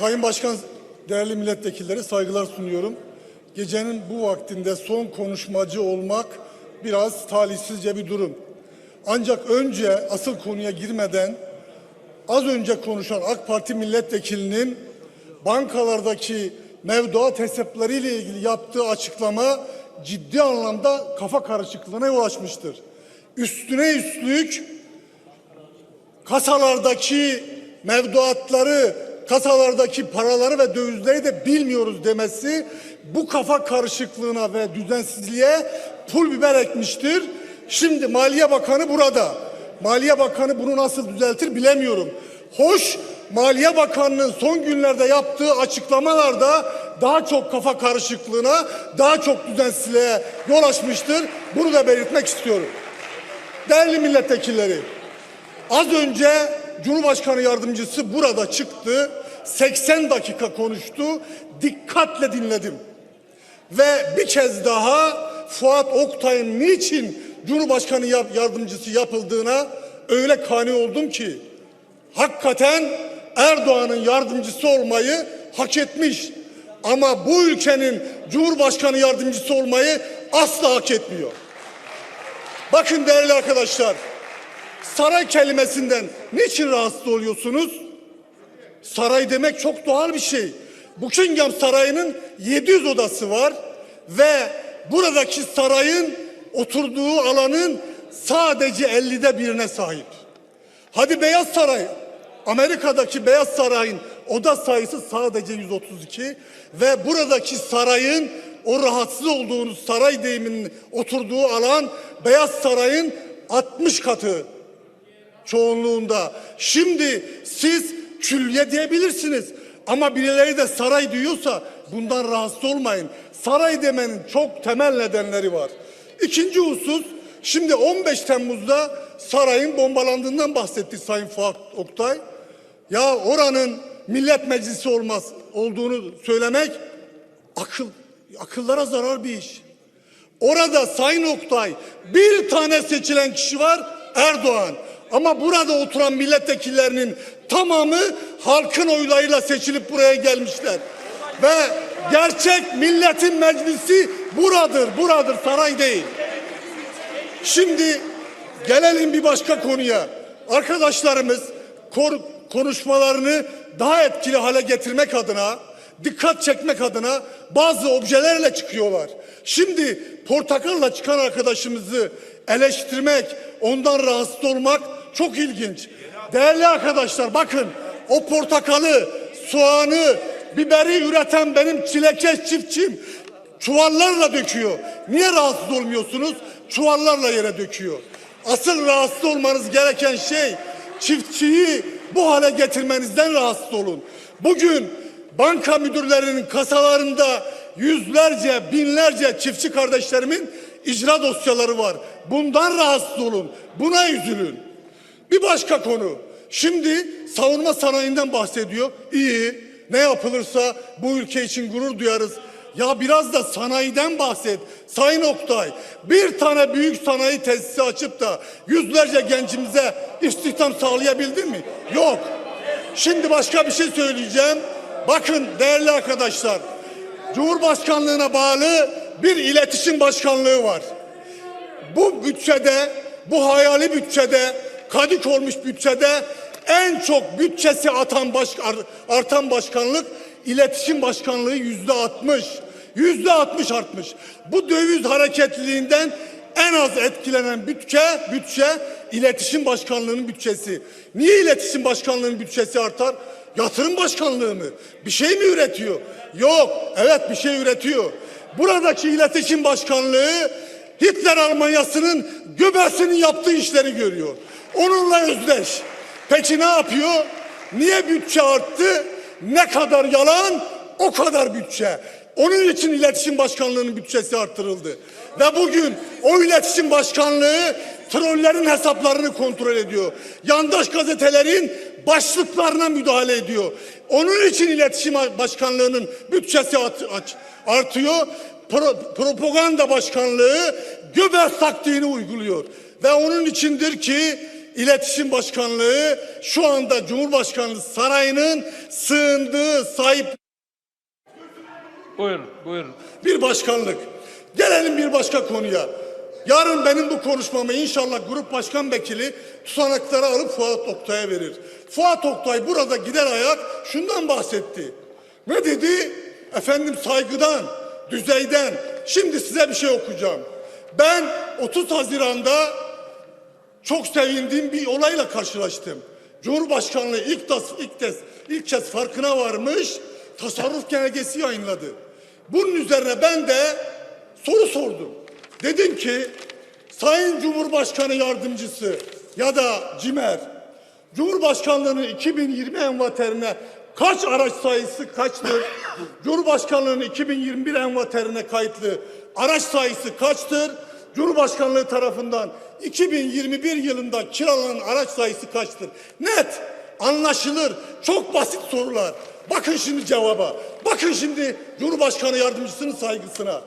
Sayın Başkan, değerli milletvekilleri saygılar sunuyorum. Gecenin bu vaktinde son konuşmacı olmak biraz talihsizce bir durum. Ancak önce asıl konuya girmeden az önce konuşan AK Parti milletvekilinin bankalardaki mevduat hesaplarıyla ilgili yaptığı açıklama ciddi anlamda kafa karışıklığına yol açmıştır. Üstüne üstlük kasalardaki mevduatları, kasalardaki paraları ve dövizleri de bilmiyoruz demesi bu kafa karışıklığına ve düzensizliğe pul biber ekmiştir. Şimdi Maliye Bakanı burada. Maliye Bakanı bunu nasıl düzeltir bilemiyorum. Hoş Maliye Bakanı'nın son günlerde yaptığı açıklamalarda daha çok kafa karışıklığına, daha çok düzensizliğe yol açmıştır. Bunu da belirtmek istiyorum. Değerli milletvekilleri, Az önce Cumhurbaşkanı yardımcısı burada çıktı. 80 dakika konuştu. Dikkatle dinledim. Ve bir kez daha Fuat Oktay'ın niçin Cumhurbaşkanı yardımcısı yapıldığına öyle kani oldum ki hakikaten Erdoğan'ın yardımcısı olmayı hak etmiş. Ama bu ülkenin Cumhurbaşkanı yardımcısı olmayı asla hak etmiyor. Bakın değerli arkadaşlar, saray kelimesinden niçin rahatsız oluyorsunuz? Saray demek çok doğal bir şey. Buckingham Sarayı'nın 700 odası var ve buradaki sarayın oturduğu alanın sadece 50'de birine sahip. Hadi Beyaz Saray, Amerika'daki Beyaz Saray'ın oda sayısı sadece 132 ve buradaki sarayın o rahatsız olduğunuz saray deyiminin oturduğu alan Beyaz Saray'ın 60 katı çoğunluğunda. Şimdi siz külliye diyebilirsiniz. Ama birileri de saray diyorsa bundan rahatsız olmayın. Saray demenin çok temel nedenleri var. İkinci husus, şimdi 15 Temmuz'da sarayın bombalandığından bahsetti Sayın Fuat Oktay. Ya oranın millet meclisi olmaz olduğunu söylemek akıl akıllara zarar bir iş. Orada Sayın Oktay bir tane seçilen kişi var Erdoğan. Ama burada oturan milletvekillerinin tamamı halkın oylarıyla seçilip buraya gelmişler. Ve gerçek milletin meclisi buradır, buradır, saray değil. Şimdi gelelim bir başka konuya. Arkadaşlarımız konuşmalarını daha etkili hale getirmek adına, dikkat çekmek adına bazı objelerle çıkıyorlar. Şimdi portakalla çıkan arkadaşımızı eleştirmek, ondan rahatsız olmak çok ilginç. Değerli arkadaşlar bakın o portakalı, soğanı, biberi üreten benim çilekeş çiftçim çuvallarla döküyor. Niye rahatsız olmuyorsunuz? Çuvallarla yere döküyor. Asıl rahatsız olmanız gereken şey çiftçiyi bu hale getirmenizden rahatsız olun. Bugün banka müdürlerinin kasalarında yüzlerce, binlerce çiftçi kardeşlerimin icra dosyaları var. Bundan rahatsız olun. Buna üzülün. Bir başka konu. Şimdi savunma sanayinden bahsediyor. İyi. Ne yapılırsa bu ülke için gurur duyarız. Ya biraz da sanayiden bahset. Sayın Oktay, bir tane büyük sanayi tesisi açıp da yüzlerce gencimize istihdam sağlayabildin mi? Yok. Şimdi başka bir şey söyleyeceğim. Bakın değerli arkadaşlar, Cumhurbaşkanlığına bağlı bir iletişim başkanlığı var. Bu bütçede, bu hayali bütçede, kadik olmuş bütçede en çok bütçesi atan baş, ar- artan başkanlık iletişim başkanlığı yüzde altmış. Yüzde altmış artmış. Bu döviz hareketliliğinden en az etkilenen bütçe, bütçe iletişim başkanlığının bütçesi. Niye iletişim başkanlığının bütçesi artar? Yatırım başkanlığı mı? Bir şey mi üretiyor? Yok. Evet bir şey üretiyor. Buradaki iletişim başkanlığı Hitler Almanyası'nın Göbels'in yaptığı işleri görüyor. Onunla özdeş. Peki ne yapıyor? Niye bütçe arttı? Ne kadar yalan o kadar bütçe. Onun için iletişim başkanlığının bütçesi artırıldı. Ve bugün o iletişim başkanlığı trollerin hesaplarını kontrol ediyor. Yandaş gazetelerin başlıklarına müdahale ediyor. Onun için iletişim başkanlığının bütçesi artıyor. Pro- propaganda başkanlığı Göbels taktiğini uyguluyor. Ve onun içindir ki İletişim Başkanlığı şu anda Cumhurbaşkanlığı Sarayı'nın sığındığı sahip Buyurun, buyurun. bir başkanlık. Gelelim bir başka konuya. Yarın benim bu konuşmamı inşallah grup başkan vekili tutanakları alıp Fuat Oktay'a verir. Fuat Oktay burada gider ayak şundan bahsetti. Ne dedi? Efendim saygıdan, düzeyden. Şimdi size bir şey okuyacağım. Ben 30 Haziran'da çok sevindiğim bir olayla karşılaştım. Cumhurbaşkanlığı ilk, das, ilk, kez, ilk kez farkına varmış, tasarruf genelgesi yayınladı. Bunun üzerine ben de soru sordum. Dedim ki, Sayın Cumhurbaşkanı Yardımcısı ya da CİMER, Cumhurbaşkanlığının 2020 envaterine kaç araç sayısı kaçtır? Cumhurbaşkanlığının 2021 envaterine kayıtlı araç sayısı kaçtır? Cumhurbaşkanlığı tarafından 2021 yılında kiralanan araç sayısı kaçtır? Net, anlaşılır, çok basit sorular. Bakın şimdi cevaba. Bakın şimdi Cumhurbaşkanı yardımcısının saygısına.